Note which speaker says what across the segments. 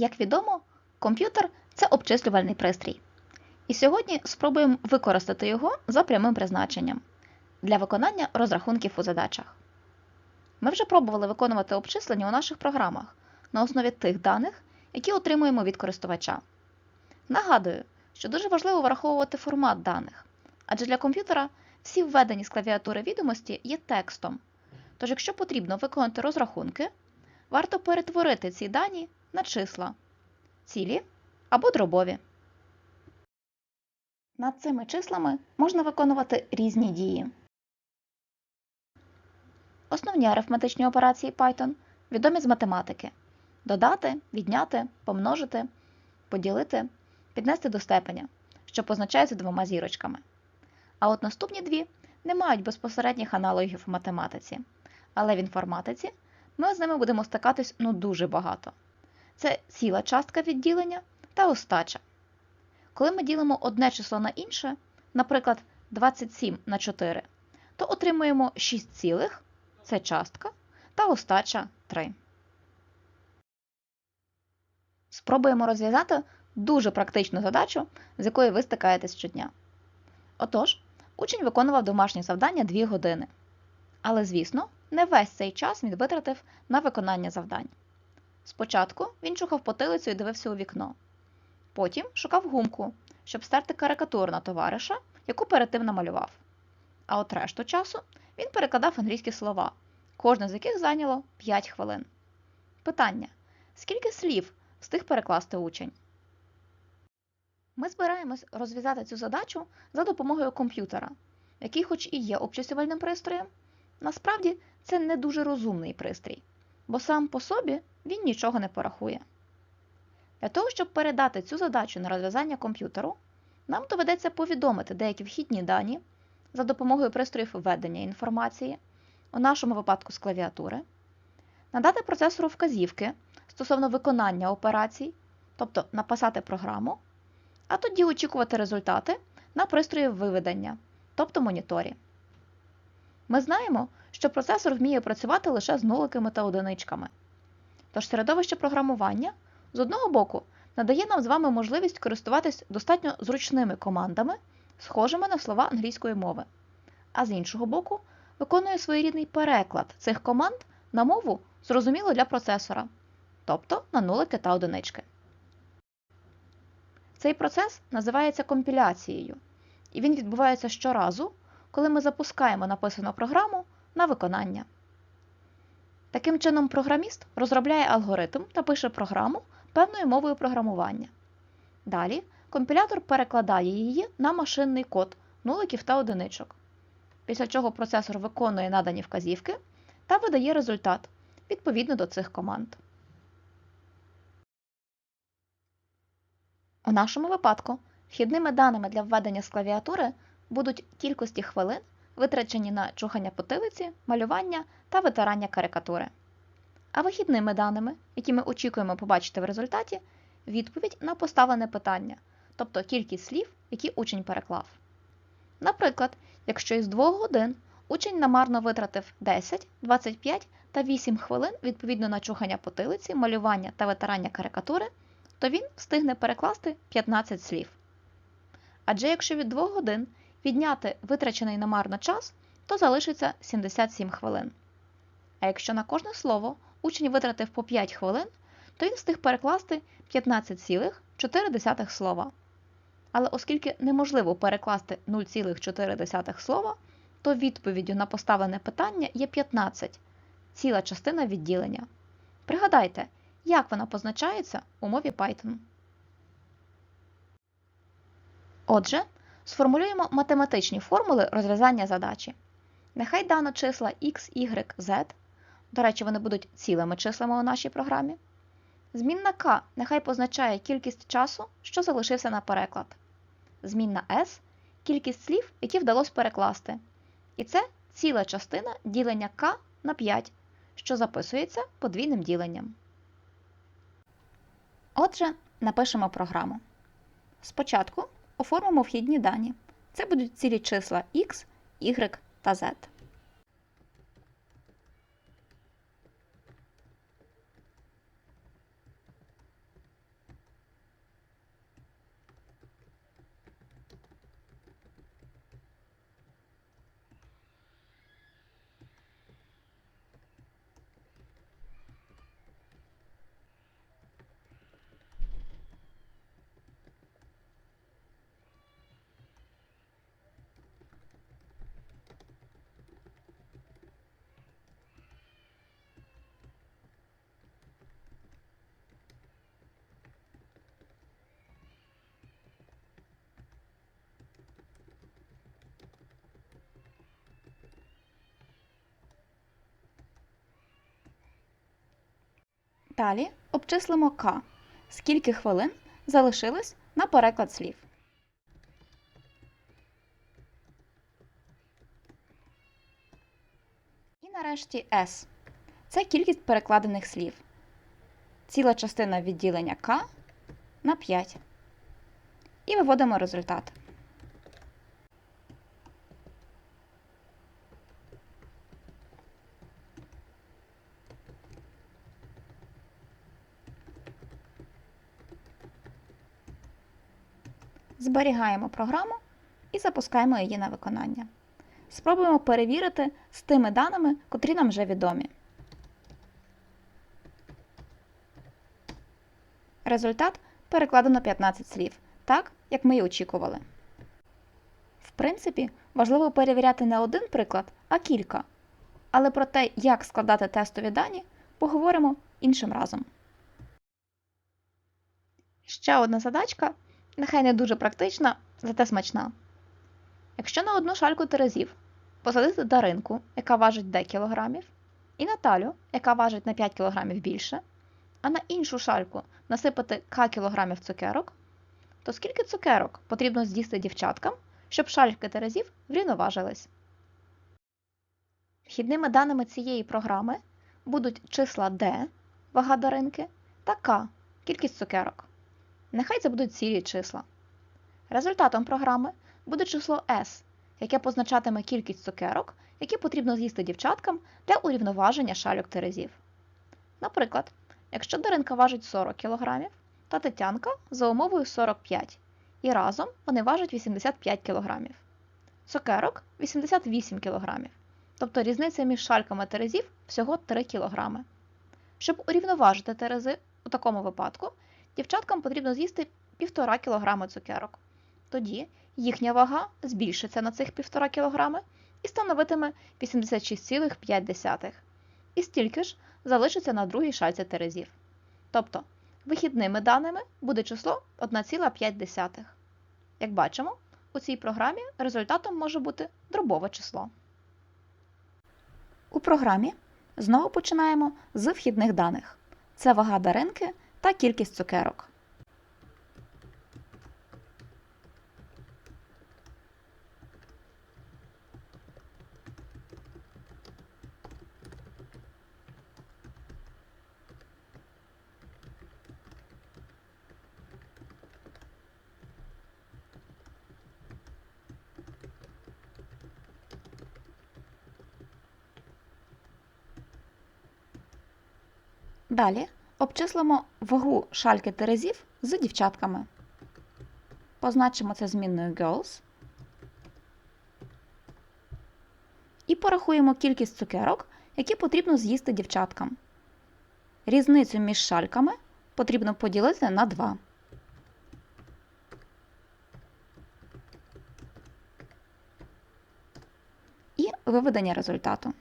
Speaker 1: Як відомо, комп'ютер це обчислювальний пристрій. І сьогодні спробуємо використати його за прямим призначенням для виконання розрахунків у задачах. Ми вже пробували виконувати обчислення у наших програмах на основі тих даних, які отримуємо від користувача. Нагадую, що дуже важливо враховувати формат даних, адже для комп'ютера всі введені з клавіатури відомості є текстом. Тож, якщо потрібно виконати розрахунки, варто перетворити ці дані на числа цілі або дробові. Над цими числами можна виконувати різні дії. Основні арифметичні операції Python відомі з математики: додати, відняти, помножити, поділити, піднести до степеня, що позначається двома зірочками. А от наступні дві не мають безпосередніх аналогів в математиці, але в інформатиці ми з ними будемо стикатись ну дуже багато. Це ціла частка відділення та остача. Коли ми ділимо одне число на інше, наприклад, 27 на 4, то отримуємо 6 цілих, це частка, та остача 3. Спробуємо розв'язати дуже практичну задачу, з якою ви стикаєтесь щодня. Отож, учень виконував домашнє завдання 2 години. Але, звісно, не весь цей час він витратив на виконання завдань. Спочатку він чухав потилицю і дивився у вікно. Потім шукав гумку, щоб стерти карикатуру на товариша, яку перед тим намалював. А от решту часу він перекладав англійські слова, кожне з яких зайняло 5 хвилин. Питання: скільки слів встиг перекласти учень? Ми збираємось розв'язати цю задачу за допомогою комп'ютера, який, хоч і є обчислювальним пристроєм, насправді це не дуже розумний пристрій, бо сам по собі він нічого не порахує. Для того, щоб передати цю задачу на розв'язання комп'ютеру, нам доведеться повідомити деякі вхідні дані за допомогою пристроїв введення інформації, у нашому випадку з клавіатури, надати процесору вказівки стосовно виконання операцій, тобто написати програму, а тоді очікувати результати на пристрої виведення, тобто моніторі. Ми знаємо, що процесор вміє працювати лише з нуликами та одиничками. Тож середовище програмування з одного боку надає нам з вами можливість користуватись достатньо зручними командами, схожими на слова англійської мови, а з іншого боку, виконує своєрідний переклад цих команд на мову зрозуміло для процесора, тобто на нулики та одинички. Цей процес називається компіляцією, і він відбувається щоразу, коли ми запускаємо написану програму на виконання. Таким чином, програміст розробляє алгоритм та пише програму певною мовою програмування. Далі компілятор перекладає її на машинний код нуликів та одиничок, після чого процесор виконує надані вказівки та видає результат відповідно до цих команд. У нашому випадку вхідними даними для введення з клавіатури будуть кількості хвилин, витрачені на чухання потилиці, малювання та витирання карикатури. А вихідними даними, які ми очікуємо побачити в результаті, відповідь на поставлене питання, тобто кількість слів, які учень переклав. Наприклад, якщо із 2 годин учень намарно витратив 10, 25 та 8 хвилин відповідно на чухання потилиці, малювання та витирання карикатури, то він встигне перекласти 15 слів. Адже якщо від 2 годин відняти витрачений намарно час, то залишиться 77 хвилин. А якщо на кожне слово учень витратив по 5 хвилин, то він встиг перекласти 15,4 слова. Але оскільки неможливо перекласти 0,4 слова, то відповіддю на поставлене питання є 15, ціла частина відділення. Пригадайте, як вона позначається у мові Python. Отже, сформулюємо математичні формули розв'язання задачі. Нехай дано числа x, y, z. До речі, вони будуть цілими числами у нашій програмі. Змінна k нехай позначає кількість часу, що залишився на переклад. Змінна s кількість слів, які вдалося перекласти. І це ціла частина ділення k на 5, що записується подвійним діленням. Отже, напишемо програму. Спочатку оформимо вхідні дані. Це будуть цілі числа x, y та z. Далі обчислимо К. Скільки хвилин залишилось на переклад слів. І нарешті С. Це кількість перекладених слів. Ціла частина відділення К на 5. І виводимо результат. Зберігаємо програму і запускаємо її на виконання. Спробуємо перевірити з тими даними, котрі нам вже відомі. Результат перекладено 15 слів, так, як ми і очікували. В принципі, важливо перевіряти не один приклад, а кілька. Але про те, як складати тестові дані, поговоримо іншим разом. Ще одна задачка, нехай не дуже практична, зате смачна. Якщо на одну шальку терезів посадити Даринку, яка важить D кілограмів, і Наталю, яка важить на 5 кілограмів більше, а на іншу шальку насипати К кілограмів цукерок, то скільки цукерок потрібно з'їсти дівчаткам, щоб шальки терезів врівноважились? Вхідними даними цієї програми будуть числа D, вага Даринки, та К, кількість цукерок. Нехай це будуть цілі числа. Результатом програми буде число S, яке позначатиме кількість цукерок, які потрібно з'їсти дівчаткам для урівноваження шальок терезів. Наприклад, якщо Даринка важить 40 кг, то Тетянка за умовою 45 і разом вони важать 85 кг. Цукерок 88 кг, тобто різниця між шальками терезів всього 3 кг. Щоб урівноважити терези у такому випадку, дівчаткам потрібно з'їсти 1,5 кг цукерок. Тоді їхня вага збільшиться на цих 1,5 кг і становитиме 86,5. І стільки ж залишиться на другій шальці терезів. Тобто, вихідними даними буде число 1,5. Як бачимо, у цій програмі результатом може бути дробове число. У програмі знову починаємо з вхідних даних. Це вага даринки та кількість цукерок. Далі обчислимо вагу шальки терезів з дівчатками. Позначимо це змінною girls. І порахуємо кількість цукерок, які потрібно з'їсти дівчаткам. Різницю між шальками потрібно поділити на 2. І виведення результату.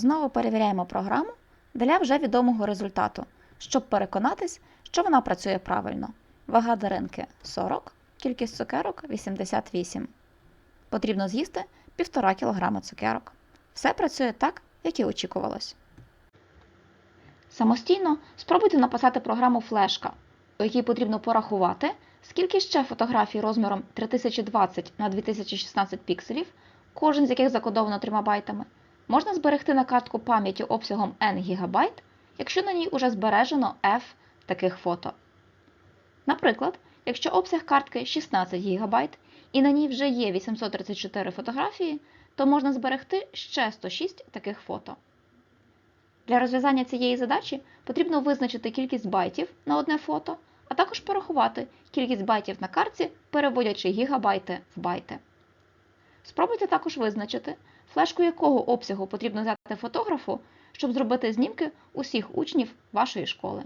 Speaker 1: Знову перевіряємо програму для вже відомого результату, щоб переконатись, що вона працює правильно. Вага даринки 40, кількість цукерок 88. Потрібно з'їсти 1,5 кг цукерок. Все працює так, як і очікувалось. Самостійно спробуйте написати програму флешка, у якій потрібно порахувати, скільки ще фотографій розміром 3020 на 2016 пікселів, кожен з яких закодовано 3 байтами, можна зберегти на картку пам'яті обсягом N ГБ, якщо на ній уже збережено F таких фото. Наприклад, якщо обсяг картки 16 ГБ і на ній вже є 834 фотографії, то можна зберегти ще 106 таких фото. Для розв'язання цієї задачі потрібно визначити кількість байтів на одне фото, а також порахувати кількість байтів на картці, переводячи гігабайти в байти. Спробуйте також визначити, флешку якого обсягу потрібно взяти фотографу, щоб зробити знімки усіх учнів вашої школи.